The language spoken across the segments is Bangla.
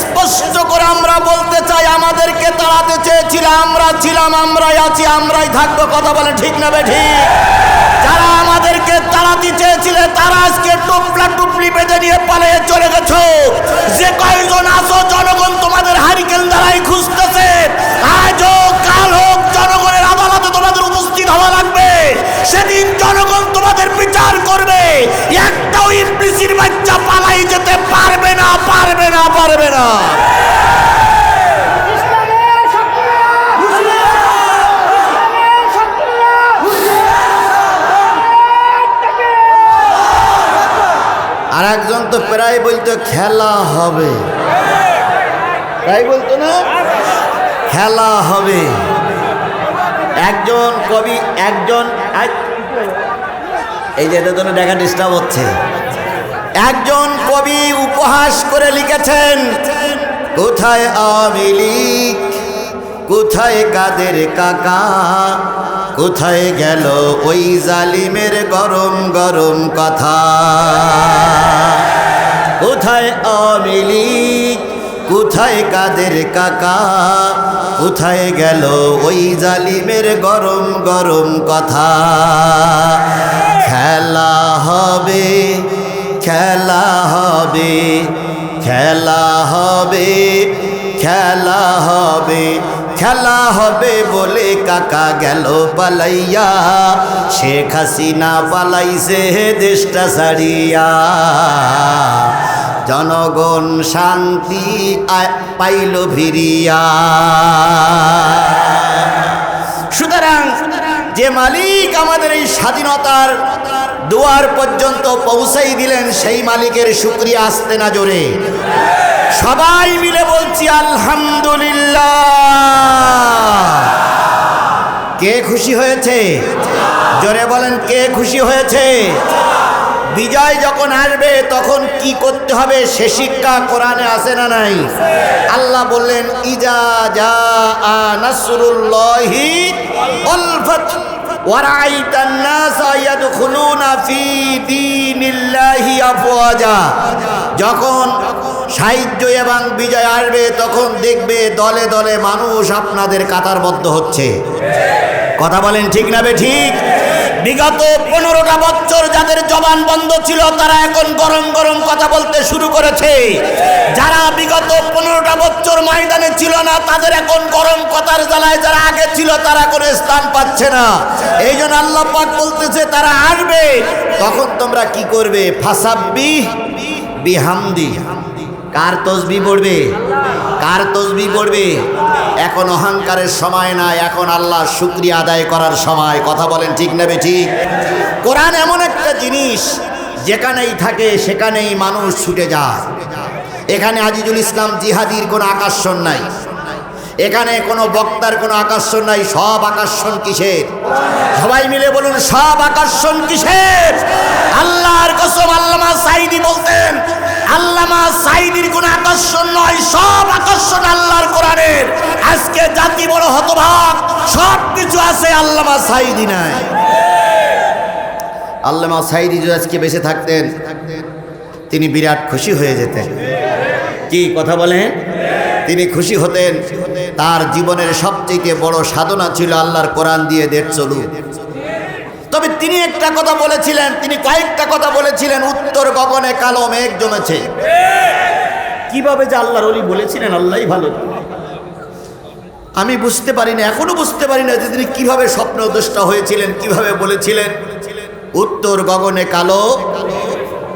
স্পষ্ট করে আমরা বলতে চাই, আমাদেরকে তাড়াতে চেয়েছিলাম আমরা ছিলাম, আমরাই আছি, আমরাই থাকব, কথা বলে ঠিক না ঠিক? যারা আমাদেরকে তাড়াতে চেয়েছিলে, তারা আজকে টুপলা টুপলি বেঁধে নিয়ে পালিয়ে চলে গেছো। যে কয়জন আছো, জনগণ তোমাদের হারিকেন দ্বারাই খুঁজতেছে। আজ হোক কাল হোক জনগণের সেদিন জনগণ তোমাদের বিচার করবে। একটাও ইবলিসির বাচ্চা পালাই যেতে পারবে না পারবে না পারবে না। আর একজন তো প্রায় বলতো, খেলা হবে। তাই বলতো না? খেলা হবে। একজন কবি, একজন এই যে এটা দেখা ডিস্টার্ব হচ্ছে। একজন কবি উপহাস করে লিখেছেন, কোথায় আওয়ামী কোথায় কাদের কাকা? কোথায় গেল ওই জালিমের গরম গরম কথা? কোথায় আওয়ামী কোথায় কাদের কাকা? কোথায় গেল ওই জালিমের গরম গরম কথা? খেলা হবে খেলা হবে খেলা হবে খেলা হবে খেলা হবে বলে কাকা গেল পালাইয়া। শেখ হাসিনা পালাইছে দেশটা ছাড়িয়া। জনগণ শান্তি পাইল ভিরিয়া। সুতরাং যে মালিক আমাদের এই স্বাধীনতার দুয়ার পর্যন্ত পৌঁছাই দিলেন, সেই মালিকের শুক্রিয়া আসতে না জোরে। সবাই মিলে বলছি, আলহামদুলিল্লাহ। কে খুশি হয়েছে? জোরে বলেন, কে খুশি হয়েছে? বিজয় যখন আসবে তখন কি করতে হবে সে শিক্ষা কোরআনে আছে না নাই আল্লাহ বললেন ইজা যা নাসরুল্লাহি ওয়াল ফাত ورأيت الناس يدخلون في دين الله أفواجا যখন সাহায্য এবং বিজয় আসবে তখন দেখবে দলে দলে মানুষ আপনাদের কাতারবদ্ধ হচ্ছে কথা বলেন ঠিক না বে ঠিক বিগত পনেরোটা বছর যাদের জবান বন্ধ ছিল, তারা এখন গরম গরম কথা বলতে শুরু করেছে। যারা বিগত পনেরোটা বছর ময়দানে ছিল না, তাদের এখন গরম কথার জ্বালায় যারা আগে ছিল, তারা কোনো স্থান পাচ্ছে না। এই জন্য আল্লাহ পাক বলতেছে, তারা আসবে তখন তোমরা কি করবে? ফাসাব্বি বিহামদি। কার তসবি পড়বে? কার তসবি পড়বে? এখন অহংকারের সময় না এখন আল্লাহ শুক্রিয়া আদায় করার সময়। কথা বলেন ঠিক নেবে ঠিক কোরআন এমন একটা জিনিস, যেখানেই থাকে সেখানেই মানুষ ছুটে যায়। এখানে আজিজুল ইসলাম জিহাদির কোনো আকর্ষণ নাই। এখানে কোনো বক্তার কোনো আকর্ষণ নাই, সব আকর্ষণ কিসের? সবাই মিলে বলুন, সব আকর্ষণ কিসের? আল্লাহর কসম আল্লামা সাইদি বলতেন আল্লামা সাইদির কোনো আকর্ষণ নয়, সব আকর্ষণ আল্লাহর কোরআনের। আজকে জাতি বড় হতভাগ, সব কিছু আছে আল্লামা সাইদি নাই। আল্লামা সাইদি যদি আজকে বেঁচে থাকতেন, তিনি বিরাট খুশি হয়ে যেতেন। কি কথা বলেন? তিনি খুশি হতেন, তার জীবনের সবচেয়ে বড় সাধনা ছিল আল্লাহর কোরআন দিয়ে দেড় চলু তিনি একটা কথা বলেছিলেন, তিনি কয়েকটা কথা বলেছিলেন, উত্তর গগনে কালো মেঘ জমেছে। কীভাবে যে আল্লাহর অলি বলেছিলেন, আল্লাহই ভালো। আমি বুঝতে পারি না এখনও বুঝতে পারি না যে তিনি কীভাবে স্বপ্নদ্রষ্টা হয়েছিলেন, কীভাবে বলেছিলেন। উত্তর গগনে কালো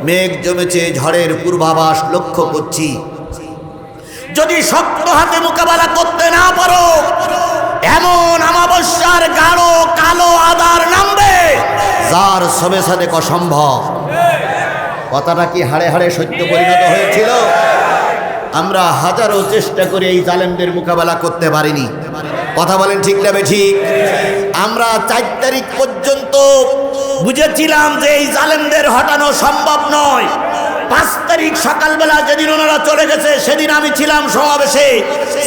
মেঘ জমেছে, ঝড়ের পূর্বাভাস লক্ষ্য করছি। যদি শক্ত হাতে মোকাবেলা করতে না পারো এমন আমাবস্যার গাঢ় কালো আদার নামবে, যার সবে সাথে অসম্ভব। কথাটা কি হাড়ে হাড়ে সত্য পরিণত হয়েছিল? আমরা হাজারো চেষ্টা করে এই জালেমদের মোকাবেলা করতে পারিনি। কথা বলেন ঠিক না ঠিক? আমরা চার তারিখ পর্যন্ত বুঝেছিলাম যে এই জালেমদের হটানো সম্ভব নয়। পাঁচ তারিখ সকালবেলা যেদিন ওনারা চলে গেছে, সেদিন আমি ছিলাম সমাবেশে।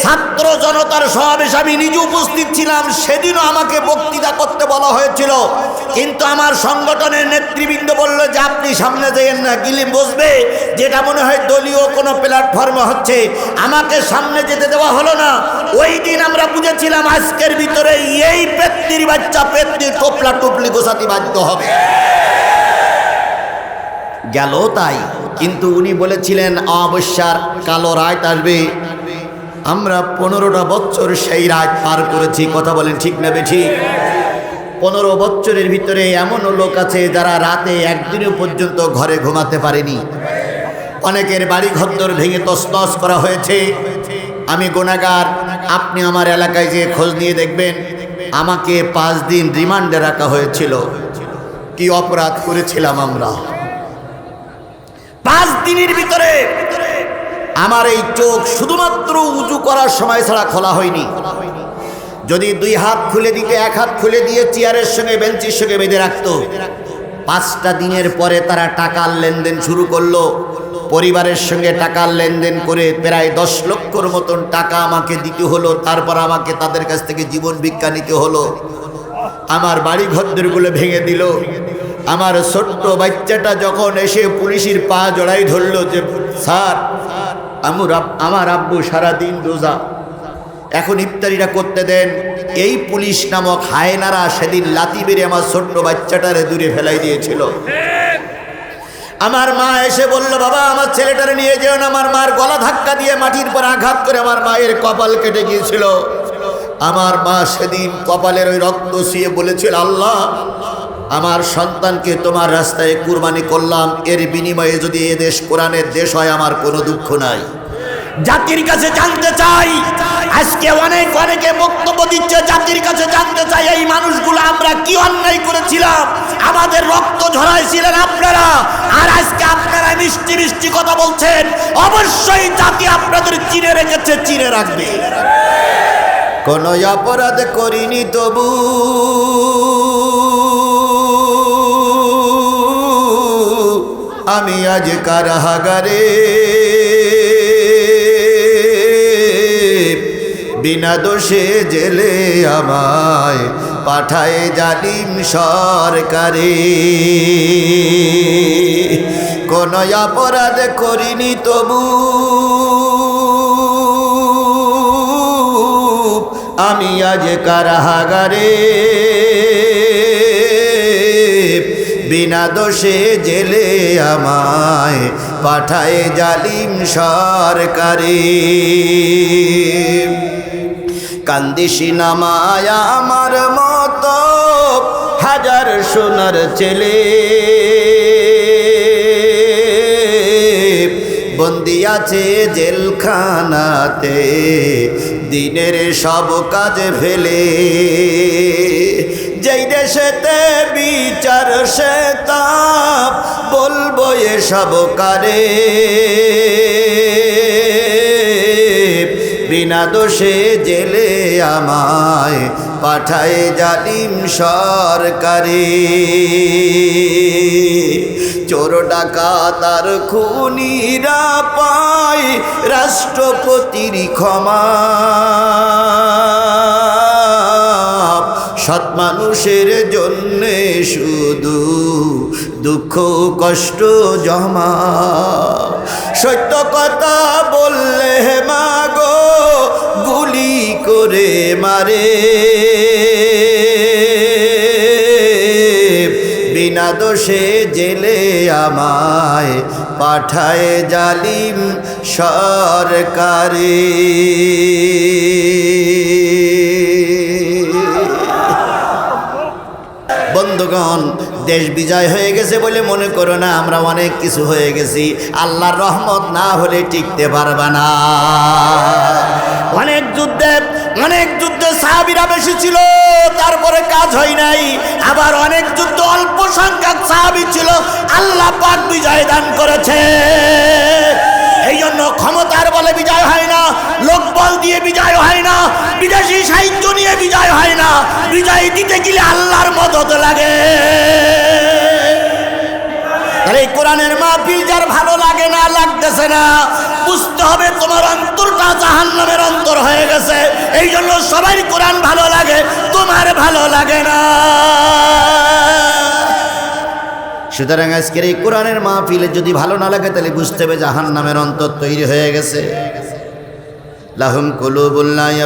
ছাত্র জনতার সমাবেশে আমি নিজে উপস্থিত ছিলাম, সেদিনও আমাকে বক্তৃতা করতে বলা হয়েছিল। কিন্তু আমার সংগঠনের নেতৃবৃন্দ বলল যে, আপনি সামনে যেয়েন না গিলি বসবে। যেটা মনে হয় দলীয় কোনো প্ল্যাটফর্মে হচ্ছে। আমাকে সামনে যেতে দেওয়া হলো না। ওই দিন আমরা বুঝেছিলাম আজকের ভিতরে এই পেত্নির বাচ্চা পেত্নির টোপলা, টুপলি গোসাতি বাধ্য হবে। গেল তাই। কিন্তু উনি বলেছিলেন অবশ্যার কালো রাত আসবে। আমরা পনেরোটা বছর সেই রাত পার করেছি। কথা বলেন ঠিক না বেঠি? পনেরো বছরের ভিতরে এমনও লোক আছে যারা রাতে একদিনও পর্যন্ত ঘরে ঘুমাতে পারেনি। অনেকের বাড়ি ঘরদর ভেঙে তসতস করা হয়েছে। আমি গোনাগার আপনি আমার এলাকায় যে খোঁজ নিয়ে দেখবেন, আমাকে পাঁচ দিন রিমান্ডে রাখা হয়েছিল। কি অপরাধ করেছিলাম আমরা? পাঁচ দিনের ভিতরে আমার এই চোখ শুধুমাত্র উঁচু করার সময় ছাড়া খোলা হয়নি। যদি দুই হাত খুলে দিতে, এক হাত খুলে দিয়ে চেয়ারের সঙ্গে, বেঞ্চির সঙ্গে বেঁধে রাখতো। পাঁচটা দিনের পরে তারা টাকার লেনদেন শুরু করল। পরিবারের সঙ্গে টাকার লেনদেন করে প্রায় দশ লক্ষর মতন টাকা আমাকে দিতে হলো। তারপর আমাকে তাদের কাছ থেকে জীবন ভিক্ষা নিতে হলো। আমার বাড়ি ঘরদরগুলো ভেঙে দিল। আমার ছোট্ট বাচ্চাটা যখন এসে পুলিশের পা জড়াই ধরলো যে, স্যার, আমার আমার আব্বু সারাদিন রোজা। এখন ইফতারিটা করতে দেন। এই পুলিশ নামক হায়নারা সেদিন লাতি বেড়ে আমার ছোট্ট বাচ্চাটারে দূরে ফেলাই দিয়েছিল। আমার মা এসে বলল, বাবা, আমার ছেলেটারে নিয়ে যেও না। আমার মার গলা ধাক্কা দিয়ে মাটির পর আঘাত করে আমার মায়ের কপাল কেটে গিয়েছিল। আমার মা সেদিন কপালের ওই রক্ত শুয়ে বলেছিল, আল্লাহ আমার সন্তানকে তোমার রাস্তায় কুরবানি করলাম। এর বিনিময়ে যদি এ দেশ কোরআনের দেশ হয়, আমার কোনো দুঃখ নাই। জাতির কাছে জানতে চাই, আজকে অনেক অনেকে বক্তব্য দিচ্ছে, জাতির কাছে জানতে চাই, এই মানুষগুলো আমরা কি অন্যায় করেছিলাম? আমাদের রক্ত ঝরাইছিলেন আপনারা, আর আজকে আপনারা মিষ্টি মিষ্টি কথা বলছেন। অবশ্যই জাতি আপনাদের চিনে রেখেছে, চিনে রাখবে। কোন অপরাধ করিনি তবু। আমি আজ কারাগারে। বিনা দোষে জেলে আমায় পাঠায় জালিম সরকারে। কোন অপরাধ করিনি তবু। আমি আজ কারাগারে। বিনা দোষে জেলে আমায় পাঠায় জালিম সরকারি। কান্দিসি নামায় আমার মতো হাজার সোনার ছেলে। বন্দি আছে জেলখানাতে, দিনের সব কাজ ফেলে। যেই দেশেতে বিচার সে তাপ বলব এসব কারে। বিনা দোষে জেলে আমায় পাঠায় জালিম সরকারে। চোর ডাকাত আর খুনিরা পায় রাষ্ট্রপতির ক্ষমা। সৎ মানুষের জন্যে শুধু দুঃখ, কষ্ট জমা। সত্য কথা বললে মাগো, গুলি করে মারে। বিনা দোষে জেলে আমায় পাঠায় জালিম সরকারে। বন্ধুগণ, দেশ বিজয় হয়ে গেছে বলে মনে করো না, আমরা অনেক কিছু হয়ে গেছি। আল্লাহর রহমত না হলে টিকতে পারবে না। অনেক যুদ্ধে অনেক যুদ্ধে সাহাবিরা বেশি ছিল, তারপরে কাজ হয় নাই। আবার অনেক যুদ্ধ অল্প সংখ্যক সাহাবি ছিল, আল্লাহ পাক বিজয় দান করেছে। এই জন্য ক্ষমতার বলে বিজয় হয় না লোকবল দিয়ে বিজয় হয় না, বিদেশি সাহিত্য নিয়ে বিজয় হয় না, বিজয় দিতে গেলে আল্লাহর মদত লাগে। তাহলে এই কোরআনের মাহফিল যার ভালো লাগে না, লাগতেছে না, বুঝতে হবে তোমার অন্তরটা জাহান্নামের অন্তর হয়ে গেছে এই জন্য সবাই কোরআন ভালো লাগে, তোমার ভালো লাগে না। সুতরাং আজকের এই কোরআনের মাহফিলে যদি ভালো না লাগে, তাহলে বুঝতে হবে জাহান নামের অন্তর তৈরি হয়ে গেছে। লাহুম কুলুবুল্লাহ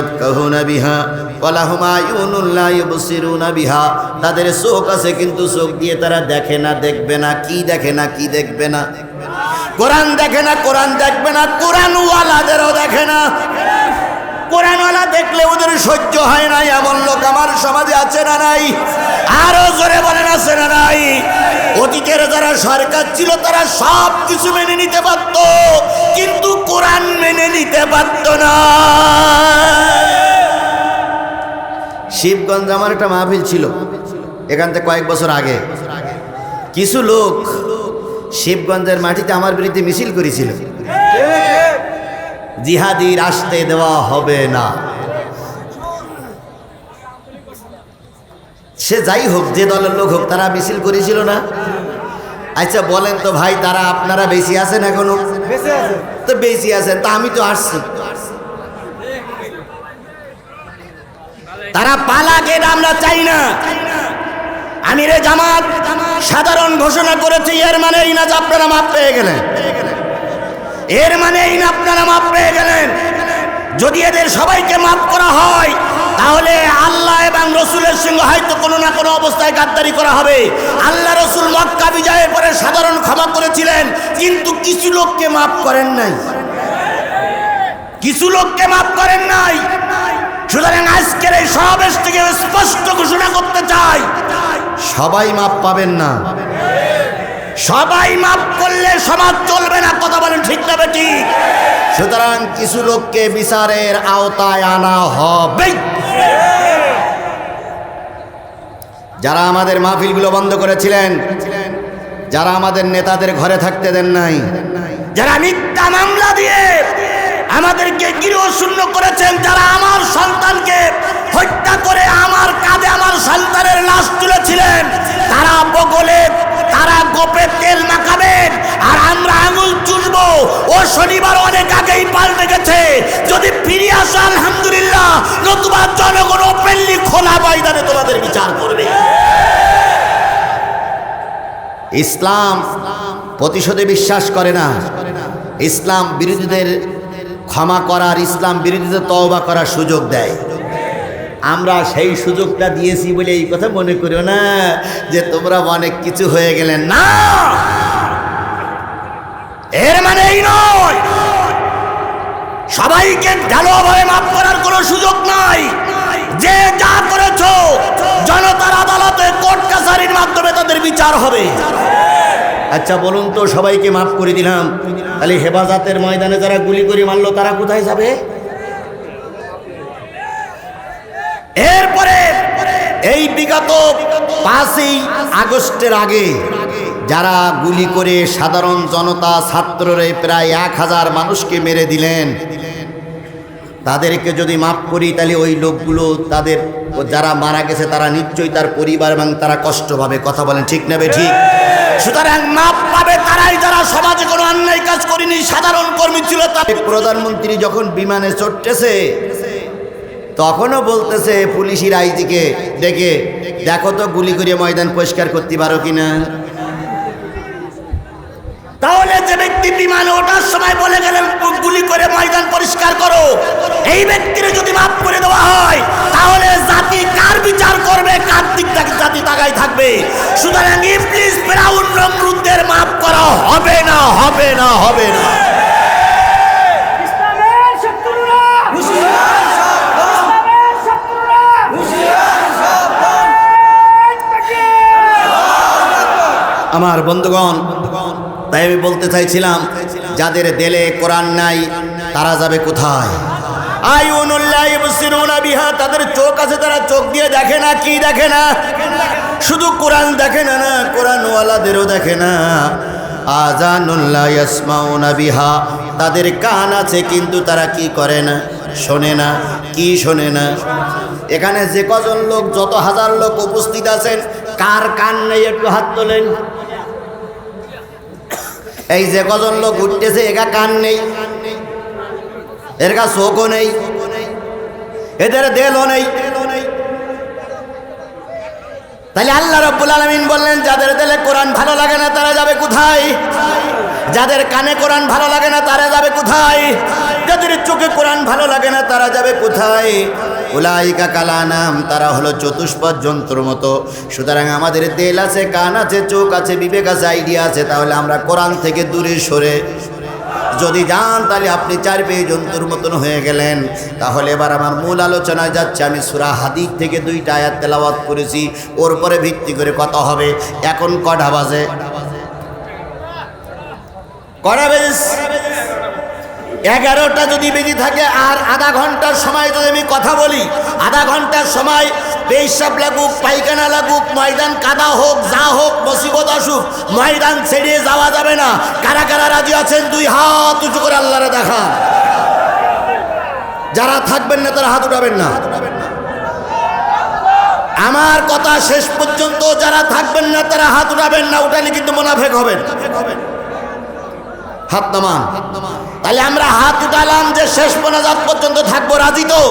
বিহা, ওয়া লাহুম আয়ুনুল্লাহ ইউবসিরুনা বিহা। তাদের চোখ আছে কিন্তু চোখ দিয়ে তারা দেখে না, দেখবে না, কি দেখে না, কি দেখবে না। কোরআন দেখে না, কোরআন দেখবে না কোরআন ওয়ালাদেরও দেখে না। কোরআনওয়ালা দেখলে ওদের সহ্য হয় না, এমন লোক আমার সমাজে আছে না নাই? আরও জোরে বলেন, আছে না নাই? অতীতের যারা সরকার ছিল, তারা সব কিছু মেনে নিতে পারত, কিন্তু কোরআন মেনে নিতে পারত না। শিবগঞ্জ আমার একটা মাহফিল ছিল, এখান থেকে কয়েক বছর আগে। কিছু লোক শিবগঞ্জের মাটিতে আমার বিরুদ্ধে মিছিল করেছিল। জিহাদির আসতে দেওয়া হবে না। সে যাই হোক যে দলের লোক হোক তারা মিছিল করেছিল না। আচ্ছা বলেন তো ভাই তারা আপনারা বেশি আছেন এখনও? তো বেশি আছেন তা আমি তো আসছি। তারা পালা পালাকে আমরা চাই না। আমিরে জামাত সাধারণ ঘোষণা করেছে এর মানে এই না যে আপনারা মাপ পেয়ে গেলেন। এর মানে এই না আপনারা মাপ পেয়ে গেলেন। যদি এদের সবাইকে মাফ করা হয়, তাহলে আল্লাহ এবং রসুলের সঙ্গে হয়তো কোনো না কোনো অবস্থায় গাদ্দারি করা হবে। আল্লাহ রসুল মক্কা বিজয়ের পরে সাধারণ ক্ষমা করেছিলেন, কিন্তু কিছু লোককে মাফ করেন নাই। কিছু লোককে মাফ করেন নাই। সুতরাং আজকের এই সমাবেশ থেকে স্পষ্ট ঘোষণা করতে চাই, সবাই মাপ পাবেন না। সবাই মাফ করলে সমাজ চলবে না, কথা বলেন ঠিক না বেটি। সুতরাং কিছু লোককে বিচারের আওতায় আনা হবে। যারা আমাদের মাহফিলগুলো বন্ধ করেছিলেন, যারা আমাদের নেতাদের ঘরে থাকতে দেন নাই, যারা মিথ্যা মামলা দিয়ে আমাদেরকে গৃহ শূন্য করেছেন যারা আমার সন্তানকে হত্যা করে আমার কাঁধে আমার সন্তানের লাশ তুলেছিলেন। তারা বগলে, তারা গোপে তেল মাখাবেন আর আমরা আঙুল চুষবো। ও শনিবার অনেক আগেই পাল্টে গেছে। যদি ফিরে আসো, আলহামদুলিল্লাহ, নতুবা জনগণ ওপেনলি খোলা ময়দানে তোমাদের বিচার করবে। ইসলাম প্রতিশোধে বিশ্বাস করে না। ইসলাম বিরোধীদের ক্ষমা করার ইসলাম বিরোধীদের তওবা করার সুযোগ দেয়। আমরা সেই সুযোগটা দিয়েছি বলে এই কথা মনে করিও না যে তোমরা অনেক কিছু হয়ে গেলেন না! এর মানে এই নয়। সবাইকে ঢালোভাবে মাফ করার কোনো সুযোগ নাই। যে যা করেছ, জনতার আদালতে কোর্ট কাছারির মাধ্যমে তাদের বিচার হবে। আচ্ছা বলুন তো, সবাইকে মাফ করে দিলাম। তাহলে হেফাজতের ময়দানে যারা গুলি করে মারলো, তারা কোথায় যাবে? এরপরে এই বিগত পাঁচই আগস্টের আগে যারা গুলি করে সাধারণ জনতা ছাত্ররে প্রায় এক হাজার মানুষকে মেরে দিলেন। তাদেরকে যদি মাফ করি, তাহলে ওই লোকগুলো তাদের যারা মারা গেছে, তারা নিশ্চয়ই তার পরিবার এবং তারা কষ্ট পাবে। কথা বলেন, ঠিক নেবে ঠিক? সুতরাং মাপ পাবে তারাই, যারা সমাজে কোনো অন্যায় কাজ করেনি, সাধারণ কর্মী ছিল তাদের প্রধানমন্ত্রী যখন বিমানে চড়তেছে, তখনও বলতেছে পুলিশের আইজিকে ডেকে দেখো তো গুলি করে ময়দান পরিষ্কার করতে পারো কিনা? তাহলে যে ব্যক্তি বিমানে ওঠার সময় বলে গেলেন গুলি করে ময়দান পরিষ্কার করো। এই ব্যক্তির যদি মাফ করে দেওয়া হয় তাহলে জাতি কার বিচার করবে কার দিক থেকে জাতি তাকাই থাকবে? সুতরাং ইবলিস ফেরাউন নমরুদদের মাফ করা হবে না হবে না হবে না। আমার বন্ধুগণ তাই আমি বলতে চাইছিলাম, যাদের দেলে কোরআন নাই, তারা যাবে কোথায়? বিহা, তাদের চোখ আছে, তারা চোখ দিয়ে দেখে না, কি দেখে না? শুধু কোরআন দেখে না না কোরআন ওয়ালাদেরও দেখে না। আজানুল্লাহ বিহা, তাদের কান আছে, কিন্তু তারা কি করে না, শোনে না, কি শোনে না? এখানে যে কজন লোক, যত হাজার লোক উপস্থিত আছেন, কার কান নেই, একটু হাত তোলেন। এই যে কজন লোক উঠতেছে একা কান নেই এর কা চোখও নেই, এদের দেলও নেই। তাহলে আল্লাহ রব্বুল আলমিন বললেন, যাদের দেলে কোরআন ভালো লাগে না, তারা যাবে কোথায়? যাদের কানে কোরআন ভালো লাগে না, তারা যাবে কোথায়? যাদের চোখে কোরআন ভালো লাগে না, তারা যাবে কোথায়? উলাইকা কালা নাম, তারা হলো চতুষ্পদ যন্ত্র মতো। সুতরাং আমাদের দেল আছে, কান আছে, চোখ আছে, বিবেক আছে, আইডিয়া আছে, তাহলে আমরা কোরআন থেকে দূরে সরে। যদি যান, তাহলে আপনি চার পেয়ে জন্তুর মতন হয়ে গেলেন। তাহলে এবার আমার মূল আলোচনায় যাচ্ছে, আমি সুরা হাদিক থেকে দুইটা আয়াত তেলাওয়াত করেছি। ওর পরে ভিত্তি করে কথা হবে। এখন কটা বাজে? কটা বেজে এগারোটা যদি বেজে থাকে, আর আধা ঘণ্টার সময় যদি আমি কথা বলি, আধা ঘণ্টার সময় পেশাব লাগুক, পায়খানা লাগুক, ময়দান কাদা হোক, যা হোক, মুসিবত আসুক ময়দান ছেড়ে যাওয়া যাবে না। কারা কারা রাজি আছেন, দুই হাত উঁচু করে আল্লাহরে দেখা যারা থাকবেন না, তারা হাত উঠাবেন না। আমার কথা শেষ পর্যন্ত, যারা থাকবেন না, তারা হাত উঠাবেন না, উঠালে কিন্তু মোনাফেক হবেন। হাত নামান। তাহলে আমরা হাত উঠালাম যে শেষ মোনাজাত পর্যন্ত থাকব, রাজি তো?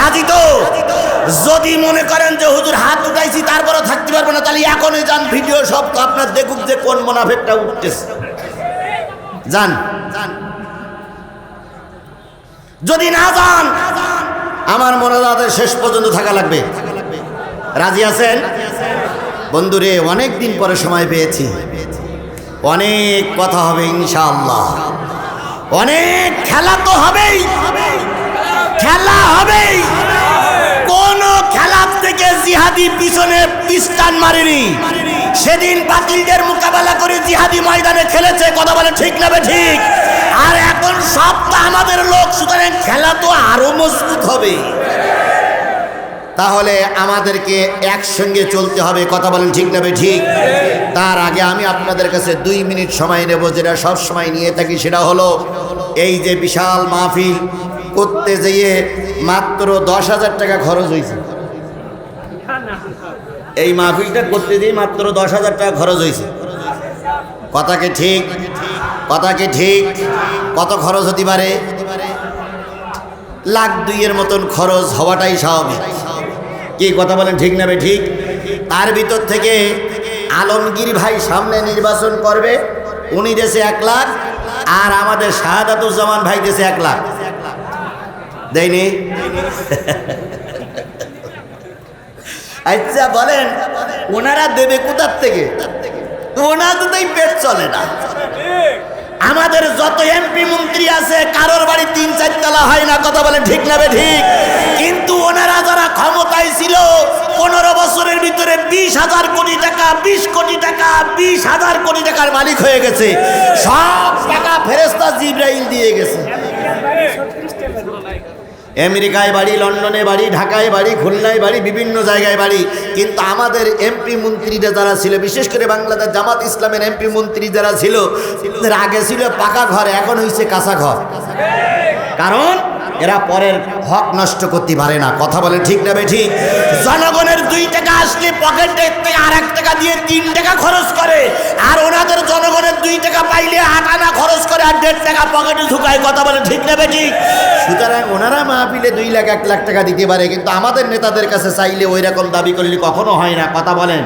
রাজি তো? যদি মনে করেন যে হুজুর হাত উঠাইছি তারপরে থাকতে পারব না, তাহলে এখনই যান, ভিডিও সব তো আপনার দেখুক যে কোন মোনাফেকটা উঠতেছে। যান। যদি না যান, আমার মোনাজাতের শেষ পর্যন্ত থাকা লাগবে। রাজি আছেন? বন্ধুরে অনেক দিন পরে সময় পেয়েছি। অনেক কথা হবে ইনশাআল্লাহ। অনেক খেলা তো হবেই। খেলা হবেই। কোন খেলা থেকে জিহাদি পিছনে পিস্টান মারেনি। সেদিন বাতিলদের মোকাবেলা করে জিহাদি ময়দানে খেলেছে, কথা বলে ঠিক না ঠিক? আর এখন সব তো আমাদের লোক, সুতরাং খেলা তো আরও মজবুত হবে। তাহলে আমাদেরকে একসঙ্গে চলতে হবে। কথা বলেন ঠিক নেবে ঠিক। তার আগে আমি আপনাদের কাছে দুই মিনিট সময় নেব, যেটা সব সময় নিয়ে থাকি, সেটা হলো এই যে বিশাল মাহফিল, করতে যেয়ে মাত্র দশ হাজার টাকা খরচ হয়েছে। এই মাহফিলটা করতে দিয়ে মাত্র দশ হাজার টাকা খরচ হয়েছে। কথা কি ঠিক? কথা কি ঠিক? কত খরচ হতে পারে? লাখ দুইয়ের মতন খরচ হওয়াটাই স্বাভাবিক। কি কথা বলেন ঠিক না বে ঠিক? তার ভিতর থেকে আলমগীর ভাই সামনে নির্বাচন করবে, উনি দেশে এক লাখ, আর আমাদের শাহাদাতুজ্জামান ভাই দেশে এক লাখ। দেয়নি? আচ্ছা বলেন, ওনারা দেবে কোথার থেকে? ওনাদেরই পেট চলে না। আমাদের যত এমপি মন্ত্রী আছে, কারোর বাড়ি তিন চার চারতলা হয় না, কথা বলে ঠিক না ঠিক? কিন্তু ওনারা যারা ক্ষমতায় ছিল, পনেরো বছরের ভিতরে বিশ হাজার কোটি টাকা, বিশ কোটি টাকা, বিশ হাজার কোটি টাকার মালিক হয়ে গেছে। সব টাকা ফেরেস্তা জিব্রাইল দিয়ে গেছে। আমেরিকায় বাড়ি, লন্ডনে বাড়ি, ঢাকায় বাড়ি, খুলনায় বাড়ি, বিভিন্ন জায়গায় বাড়ি। কিন্তু আমাদের এমপি মন্ত্রীরা যারা ছিল, বিশেষ করে বাংলাদেশ জামাত ইসলামের এমপি মন্ত্রী যারা ছিল আগে ছিল পাকা ঘর, এখন হয়েছে কাঁচা ঘর। কারণ? এরা পরের হক নষ্ট করতে পারে না। কথা বলে ঠিক না বে ঠিক? জনগণের দুই টাকা আসলে পকেটের থেকে আর এক টাকা দিয়ে তিন টাকা খরচ করে। আর ওনাদের জনগণের দুই টাকা পাইলে আট আনা খরচ করে আর দেড় টাকা পকেটে ঢুকায়। কথা বলে ঠিক না বে ঠিক? সুতরাং ওনারা মাহফিলে দুই লাখ, এক লাখ টাকা দিতে পারে, কিন্তু আমাদের নেতাদের কাছে চাইলে ওই রকম দাবি করলে কখনো হয় না। কথা বলেন।